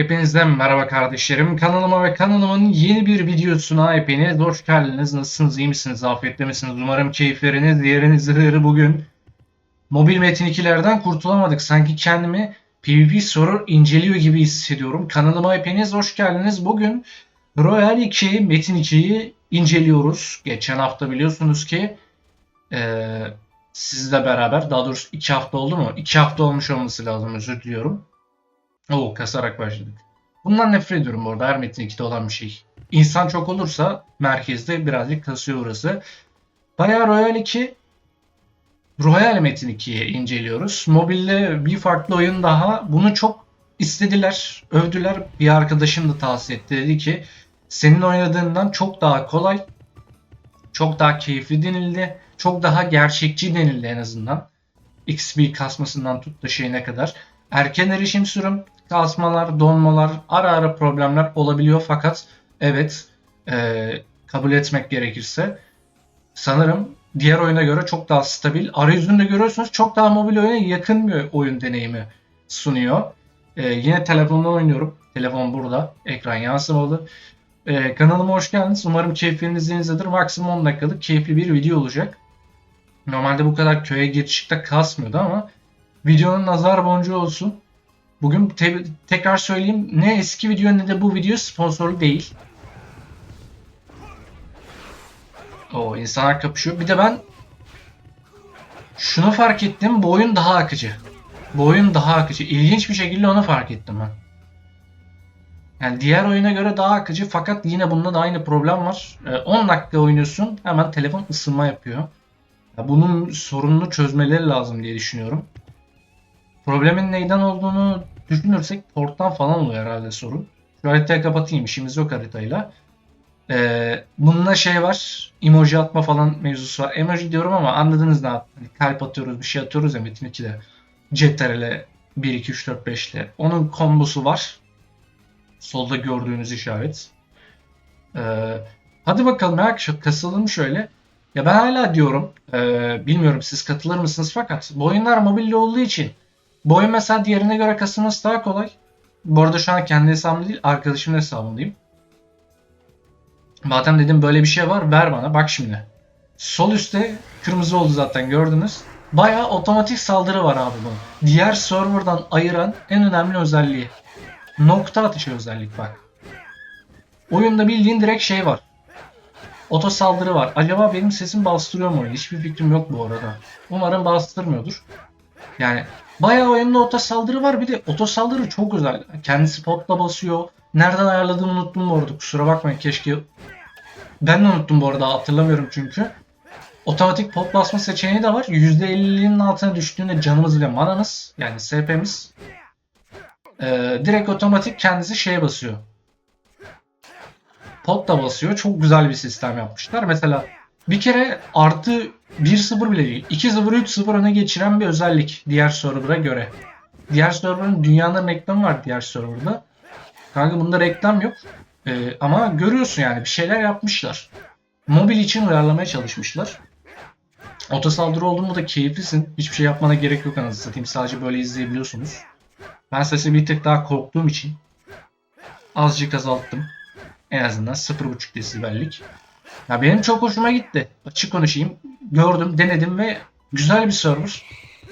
Hepinizden merhaba kardeşlerim. Kanalıma ve kanalımın yeni bir videosuna hepiniz hoş geldiniz. Nasılsınız, iyi misiniz, afiyette misiniz? Umarım keyifleriniz yerinizdedir bugün. Mobil Metin 2'lerden kurtulamadık. Sanki kendimi PvP soru inceliyor gibi hissediyorum. Kanalıma hepiniz hoş geldiniz. Bugün Royal 2, Metin 2'yi inceliyoruz. Geçen hafta biliyorsunuz ki eee sizle beraber, daha doğrusu 2 hafta oldu mu? 2 hafta olmuş olması lazım, özür diliyorum. Oo kasarak başladık. Bundan nefret ediyorum bu arada her Metin 2'de olan bir şey. İnsan çok olursa merkezde birazcık kasıyor orası. Bayağı Royal 2 Royal Metin 2'yi inceliyoruz. Mobilde bir farklı oyun daha. Bunu çok istediler, övdüler. Bir arkadaşım da tavsiye etti. Dedi ki senin oynadığından çok daha kolay, çok daha keyifli denildi. Çok daha gerçekçi denildi en azından. XP kasmasından tut da şeyine kadar. Erken erişim sürüm, kasmalar, donmalar, ara ara problemler olabiliyor fakat evet eee, kabul etmek gerekirse sanırım diğer oyuna göre çok daha stabil. Arayüzünde görüyorsunuz çok daha mobil oyuna yakın bir oyun deneyimi sunuyor. Eee, yine telefondan oynuyorum. Telefon burada. Ekran yansımalı. Eee, kanalıma hoş geldiniz. Umarım keyifleriniz yerinizdedir. Maksimum 10 dakikalık keyifli bir video olacak. Normalde bu kadar köye gir çıkta kasmıyordu ama videonun nazar boncuğu olsun. Bugün te- tekrar söyleyeyim ne eski video ne de bu video sponsorlu değil. O insanlar kapışıyor. Bir de ben şunu fark ettim. Bu oyun daha akıcı. Bu oyun daha akıcı. İlginç bir şekilde onu fark ettim ben. Yani diğer oyuna göre daha akıcı fakat yine bunda da aynı problem var. Ee, 10 dakika oynuyorsun hemen telefon ısınma yapıyor. Ya bunun sorununu çözmeleri lazım diye düşünüyorum. Problemin neyden olduğunu düşünürsek porttan falan oluyor herhalde sorun. Şu haritayı kapatayım işimiz yok haritayla. Ee, bununla şey var emoji atma falan mevzusu var. Emoji diyorum ama anladınız ne hani kalp atıyoruz bir şey atıyoruz ya Metin 2'de. CTRL 1 2 3 4 5 ile. Onun kombosu var. Solda gördüğünüz işaret. Ee, hadi bakalım ya kasılalım şöyle. Ya ben hala diyorum, e, bilmiyorum siz katılır mısınız fakat bu oyunlar mobilde olduğu için bu oyun mesela diğerine göre kasılması daha kolay. Bu arada şu an kendi hesabım değil, arkadaşımın hesabındayım. Madem dedim böyle bir şey var, ver bana. Bak şimdi. Sol üstte kırmızı oldu zaten gördünüz. Bayağı otomatik saldırı var abi bunun. Diğer serverdan ayıran en önemli özelliği. Nokta atışı özellik bak. Oyunda bildiğin direkt şey var. Oto saldırı var. Acaba benim sesim bastırıyor mu? Hiçbir fikrim yok bu arada. Umarım bastırmıyordur. Yani bayağı oyunda oto saldırı var. Bir de oto saldırı çok güzel. Kendisi potla basıyor. Nereden ayarladığımı unuttum bu arada. Kusura bakmayın keşke. Ben de unuttum bu arada hatırlamıyorum çünkü. Otomatik pot basma seçeneği de var. %50'nin altına düştüğünde canımız ve manamız yani SP'miz ee, direkt otomatik kendisi şeye basıyor pot da basıyor. Çok güzel bir sistem yapmışlar. Mesela bir kere artı 1-0 bile değil. 2-0 3-0 öne geçiren bir özellik diğer server'a göre. Diğer server'ın dünyanın reklamı var diğer server'da. Kanka bunda reklam yok. Ee, ama görüyorsun yani bir şeyler yapmışlar. Mobil için uyarlamaya çalışmışlar. Oto saldırı olduğunda da keyiflisin. Hiçbir şey yapmana gerek yok anasını satayım. Sadece böyle izleyebiliyorsunuz. Ben sesi bir tık daha korktuğum için azıcık azalttım. En azından 0.5 desibellik. Ya benim çok hoşuma gitti. Açık konuşayım. Gördüm, denedim ve güzel bir server.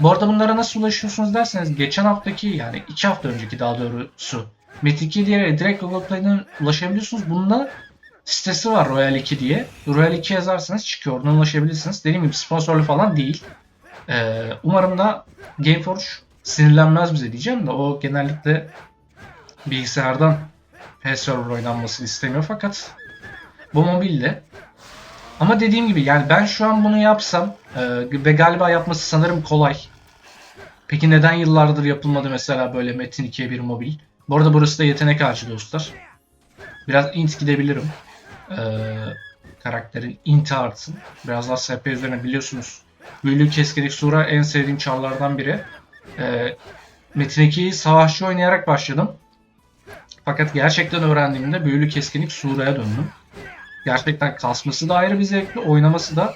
Bu arada bunlara nasıl ulaşıyorsunuz derseniz geçen haftaki yani 2 hafta önceki daha doğrusu Metin 2 diye direkt Google Play'den ulaşabiliyorsunuz. Bunda sitesi var Royal 2 diye. Royal 2 yazarsanız çıkıyor. Oradan ulaşabilirsiniz. Dediğim gibi sponsorlu falan değil. Ee, umarım da Gameforge sinirlenmez bize diyeceğim de o genellikle bilgisayardan P-Server oynanmasını istemiyor fakat bu mobilde. Ama dediğim gibi yani ben şu an bunu yapsam e, ve galiba yapması sanırım kolay. Peki neden yıllardır yapılmadı mesela böyle Metin 2'ye bir mobil? Bu arada burası da yetenek ağacı dostlar. Biraz int gidebilirim. E, karakterin int artsın. Biraz daha SP üzerine biliyorsunuz. Büyülü keskinlik sura en sevdiğim çarlardan biri. E, Metin 2'yi savaşçı oynayarak başladım. Fakat gerçekten öğrendiğimde büyülü keskinlik suraya döndüm. Gerçekten kasması da ayrı bir zevkli, oynaması da.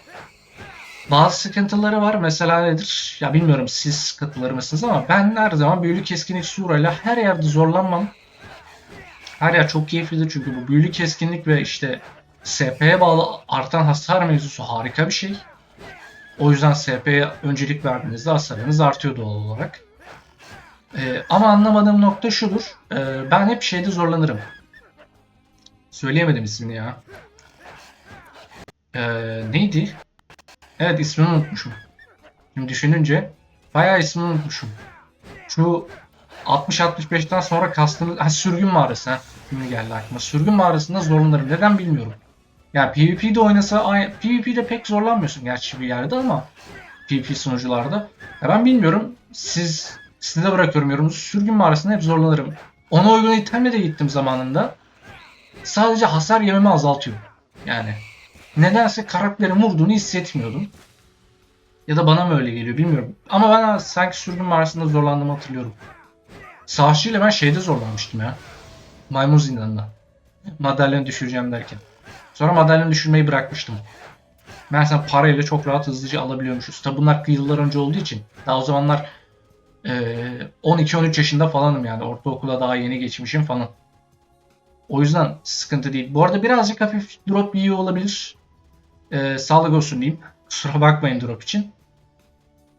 Bazı sıkıntıları var. Mesela nedir? Ya bilmiyorum siz katılır mısınız ama ben her zaman büyülü keskinlik surayla her yerde zorlanmam. Her yer çok keyiflidir çünkü bu büyülü keskinlik ve işte SP'ye bağlı artan hasar mevzusu harika bir şey. O yüzden SP'ye öncelik verdiğinizde hasarınız artıyor doğal olarak. Ee, ama anlamadığım nokta şudur. Ee, ben hep şeyde zorlanırım. Söyleyemedim ismini ya. Ee, neydi? Evet ismini unutmuşum. Şimdi düşününce bayağı ismini unutmuşum. Şu 60-65'ten sonra kastımız... Ha sürgün mağarası ha. Şimdi geldi aklıma. Sürgün mağarasında zorlanırım. Neden bilmiyorum. Yani PvP'de oynasa... PvP'de pek zorlanmıyorsun gerçi bir yerde ama PvP sunucularda. Ya ben bilmiyorum. Siz size bırakıyorum yorumunuzu. Sürgün mağarasında hep zorlanırım. Ona uygun itemle de gittim zamanında. Sadece hasar yememi azaltıyor. Yani nedense karakterin vurduğunu hissetmiyordum. Ya da bana mı öyle geliyor bilmiyorum. Ama ben sanki sürgün mağarasında zorlandığımı hatırlıyorum. Savaşçı ile ben şeyde zorlanmıştım ya. Maymun zindanında. Madalyon düşüreceğim derken. Sonra madalyon düşürmeyi bırakmıştım. Sen parayla çok rahat hızlıca alabiliyormuşuz. Tabi bunlar yıllar önce olduğu için. Daha o zamanlar eee, 12-13 yaşında falanım yani. Ortaokula daha yeni geçmişim falan. O yüzden sıkıntı değil. Bu arada birazcık hafif drop yiyor olabilir. Eee sağlık olsun diyeyim. Kusura bakmayın drop için.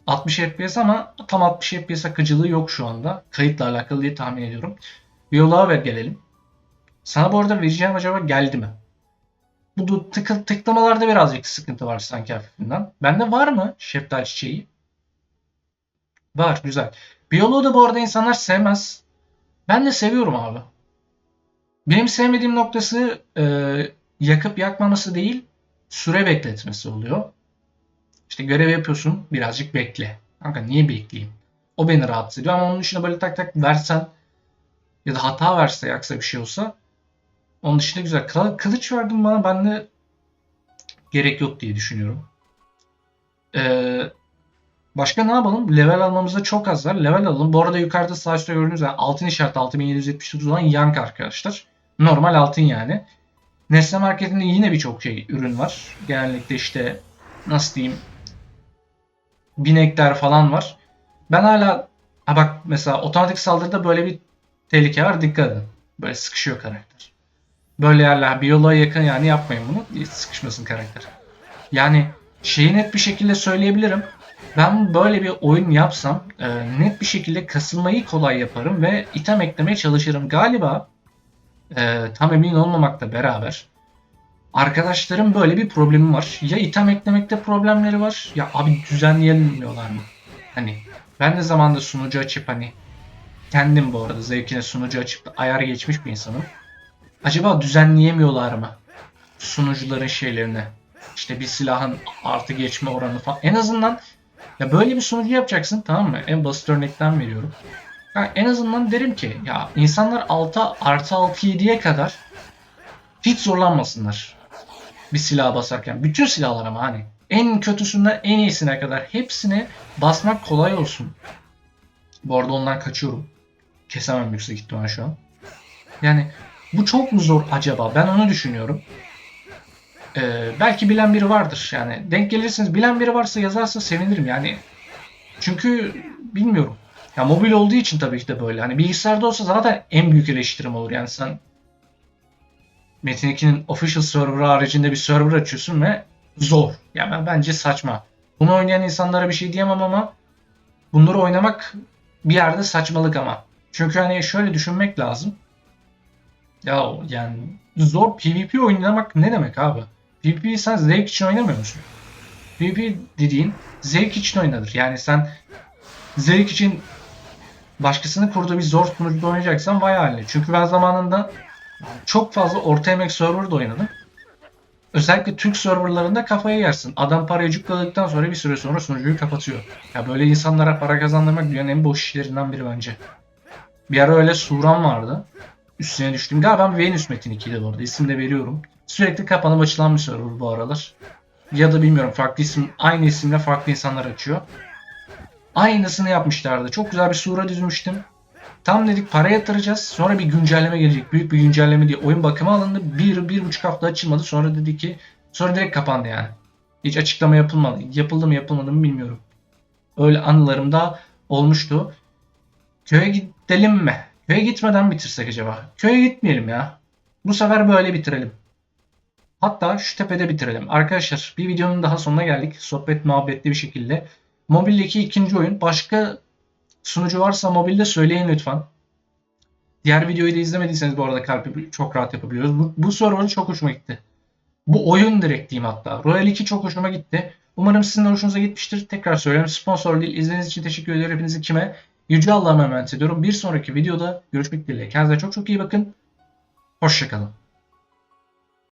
60 FPS ama tam 60 FPS akıcılığı yok şu anda. Kayıtla alakalı diye tahmin ediyorum. Ver gelelim. Sana bu arada vereceğim acaba geldi mi? Bu tıkı, tıklamalarda birazcık sıkıntı var sanki hafifinden. Bende var mı şeftali çiçeği? Var güzel. Biyoloğu da bu arada insanlar sevmez. Ben de seviyorum abi. Benim sevmediğim noktası e, yakıp yakmaması değil, süre bekletmesi oluyor. İşte görev yapıyorsun, birazcık bekle. Kanka niye bekleyeyim? O beni rahatsız ediyor ama onun dışında böyle tak tak versen ya da hata verse yaksa bir şey olsa onun dışında güzel. Kıl- Kılıç verdin bana ben de gerek yok diye düşünüyorum. Ee, başka ne yapalım? Level almamızda çok az var. Level alalım. Bu arada yukarıda sağ üstte gördüğünüz gibi altın işaret 6779 olan yank arkadaşlar. Normal altın yani. Nesne Market'inde yine birçok şey ürün var. Genellikle işte nasıl diyeyim binekler falan var. Ben hala ha bak mesela otomatik saldırıda böyle bir tehlike var. Dikkat edin. Böyle sıkışıyor karakter. Böyle yerler biyoloğa yakın yani yapmayın bunu. Sıkışmasın karakter. Yani şeyi net bir şekilde söyleyebilirim. Ben böyle bir oyun yapsam e, net bir şekilde kasılmayı kolay yaparım ve item eklemeye çalışırım. Galiba e, tam emin olmamakla beraber arkadaşlarım böyle bir problemi var. Ya item eklemekte problemleri var ya abi düzenleyemiyorlar mı? Hani ben de zamanda sunucu açıp hani kendim bu arada zevkine sunucu açıp ayar geçmiş bir insanım. Acaba düzenleyemiyorlar mı? Sunucuların şeylerini. İşte bir silahın artı geçme oranı falan. En azından ya böyle bir sunucu yapacaksın tamam mı? En basit örnekten veriyorum. Ya en azından derim ki ya insanlar 6 artı 6 7'ye kadar hiç zorlanmasınlar. Bir silah basarken. Bütün silahlar ama hani. En kötüsünden en iyisine kadar hepsini basmak kolay olsun. Bu arada ondan kaçıyorum. Kesemem yüksek ihtimal şu an. Yani bu çok mu zor acaba? Ben onu düşünüyorum. Ee, belki bilen biri vardır. Yani denk gelirsiniz. Bilen biri varsa yazarsa sevinirim. Yani çünkü bilmiyorum. Ya mobil olduğu için tabii ki de böyle. Hani bilgisayarda olsa zaten en büyük eleştirim olur. Yani sen Metin 2'nin official server haricinde bir server açıyorsun ve zor. Ya ben bence saçma. Bunu oynayan insanlara bir şey diyemem ama bunları oynamak bir yerde saçmalık ama. Çünkü hani şöyle düşünmek lazım. Ya yani zor PvP oynamak ne demek abi? PvP'yi sen zevk için oynamıyor musun? PvP dediğin zevk için oynanır. Yani sen zevk için başkasının kurduğu bir zor sunucuda oynayacaksan vay haline. Çünkü ben zamanında çok fazla orta emek serverda oynadım. Özellikle Türk serverlarında kafaya yersin. Adam parayı cukladıktan sonra bir süre sonra sunucuyu kapatıyor. Ya böyle insanlara para kazandırmak dünyanın en boş işlerinden biri bence. Bir ara öyle Suran vardı. Üstüne düştüm. Galiba Venüs Metin 2'de bu arada. İsim de veriyorum. Sürekli kapanıp açılan bir server bu aralar. Ya da bilmiyorum farklı isim, aynı isimle farklı insanlar açıyor. Aynısını yapmışlardı. Çok güzel bir sura düzmüştüm. Tam dedik para yatıracağız. Sonra bir güncelleme gelecek. Büyük bir güncelleme diye oyun bakıma alındı. Bir, bir buçuk hafta açılmadı. Sonra dedi ki sonra direkt kapandı yani. Hiç açıklama yapılmadı. Yapıldı mı yapılmadı mı bilmiyorum. Öyle anılarım da olmuştu. Köye gidelim mi? Köye gitmeden bitirsek acaba? Köye gitmeyelim ya. Bu sefer böyle bitirelim. Hatta şu tepede bitirelim. Arkadaşlar bir videonun daha sonuna geldik. Sohbet muhabbetli bir şekilde. Mobildeki ikinci oyun. Başka sunucu varsa mobilde söyleyin lütfen. Diğer videoyu da izlemediyseniz bu arada kalp çok rahat yapabiliyoruz. Bu, bu server çok hoşuma gitti. Bu oyun direkt diyeyim hatta. Royal 2 çok hoşuma gitti. Umarım sizin de hoşunuza gitmiştir. Tekrar söylüyorum sponsor değil. İzlediğiniz için teşekkür ederim. Hepinizi kime? Yüce Allah'a emanet ediyorum. Bir sonraki videoda görüşmek dileğiyle. Kendinize çok çok iyi bakın. Hoşçakalın.